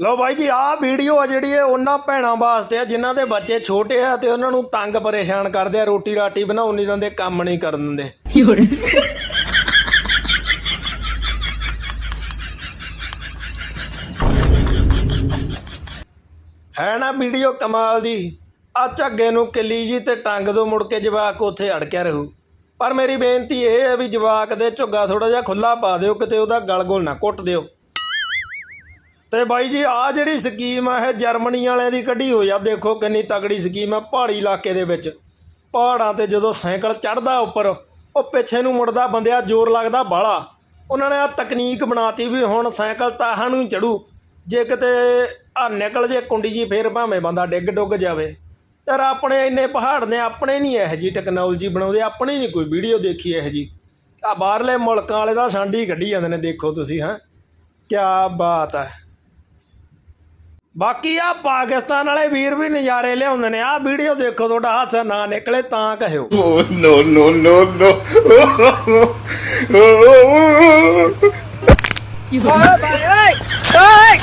ਲਓ ਬਾਈ ਜੀ, ਆਹ ਵੀਡੀਓ ਆ ਜਿਹੜੀ ਇਹ ਉਹਨਾਂ ਭੈਣਾਂ ਵਾਸਤੇ ਆ, ਜਿਨ੍ਹਾਂ ਦੇ ਬੱਚੇ ਛੋਟੇ ਆ ਤੇ ਉਹਨਾਂ ਨੂੰ ਤੰਗ ਪਰੇਸ਼ਾਨ ਕਰਦੇ ਆ, ਰੋਟੀ ਰਾਟੀ ਬਣਾਉਣ ਨਹੀਂ ਦਿੰਦੇ, ਕੰਮ ਨਹੀਂ ਕਰਨ ਦਿੰਦੇ। ਹੈ ਨਾ ਵੀਡੀਓ ਕਮਾਲ ਦੀ। ਆ ਝੱਗੇ ਨੂੰ ਕਿੱਲੀ ਜੀ ਤੇ ਟੰਗ ਦੋ, ਮੁੜ ਕੇ ਜਵਾਕ ਉੱਥੇ ਅੜਕਿਆ ਰਹੂ। ਪਰ ਮੇਰੀ ਬੇਨਤੀ ਇਹ ਹੈ ਵੀ ਜਵਾਕ ਦੇ ਝੁੱਗਾ ਥੋੜਾ ਜਿਹਾ ਖੁੱਲਾ ਪਾ ਦਿਓ, ਕਿਤੇ ਉਹਦਾ ਗਲ ਗੋਲ ਨਾ ਕੁੱਟ ਦਿਓ। ਤੇ ਬਾਈ ਜੀ ਆ ਜਿਹੜੀ ਸਕੀਮ ਆ, ਇਹ ਜਰਮਨੀ ਵਾਲਿਆਂ ਦੀ ਕੱਢੀ ਹੋਈ ਆ। ਦੇਖੋ ਕਿੰਨੀ ਤਗੜੀ ਸਕੀਮ ਹੈ ਪਹਾੜੀ ਇਲਾਕੇ ਦੇ ਵਿੱਚ। ਪਹਾੜਾਂ ਤੇ ਜਦੋਂ ਸਾਈਕਲ ਚੜਦਾ ਉੱਪਰ, ਉਹ ਪਿੱਛੇ ਨੂੰ ਮੁੜਦਾ ਬੰਦਿਆ, ਜ਼ੋਰ ਲੱਗਦਾ ਬਾਹਲਾ। ਉਹਨਾਂ ਨੇ ਆ ਤਕਨੀਕ ਬਣਾਤੀ ਵੀ ਹੁਣ ਸਾਈਕਲ ਤਾਹਾਂ ਨੂੰ ਚੜੂ। ਜੇ ਕਿਤੇ ਆ ਨਿਕਲ ਜੇ ਕੁੰਡੀ ਜੀ, ਫੇਰ ਭਾਵੇਂ ਬੰਦਾ ਡਿੱਗ ਡੁੱਗ ਜਾਵੇ। ਯਾਰ ਆਪਣੇ ਇੰਨੇ ਪਹਾੜ ਨੇ, ਆਪਣੇ ਨਹੀਂ ਇਹੋ ਜੀ ਟੈਕਨੋਲੋਜੀ ਬਣਾਉਂਦੇ, ਆਪਣੇ ਨਹੀਂ ਕੋਈ ਵੀਡੀਓ ਦੇਖੀ ਇਹੋ ਜੀ ਆ ਬਾਹਰਲੇ ਮੁਲਕਾਂ ਵਾਲੇ ਦਾ ਸਾਂਢੀ ਕੱਢੀ ਜਾਂਦੇ ਨੇ, ਦੇਖੋ ਤੁਸੀਂ, ਹਾਂ। ਕੀ ਬਾਤ ਹੈ ਬਾਕੀ ਆ ਪਾਕਿਸਤਾਨ ਵਾਲੇ ਵੀਰ ਵੀ ਨਜ਼ਾਰੇ ਲਿਆਉਂਦੇ ਨੇ। ਆ ਵੀਡੀਓ ਦੇਖੋ ਤੁਹਾਡਾ ਹੱਥ ਨਾ ਨਿਕਲੇ ਤਾਂ ਕਹਿਓ Oh no no no no! 有人，ơi bà ơi ơi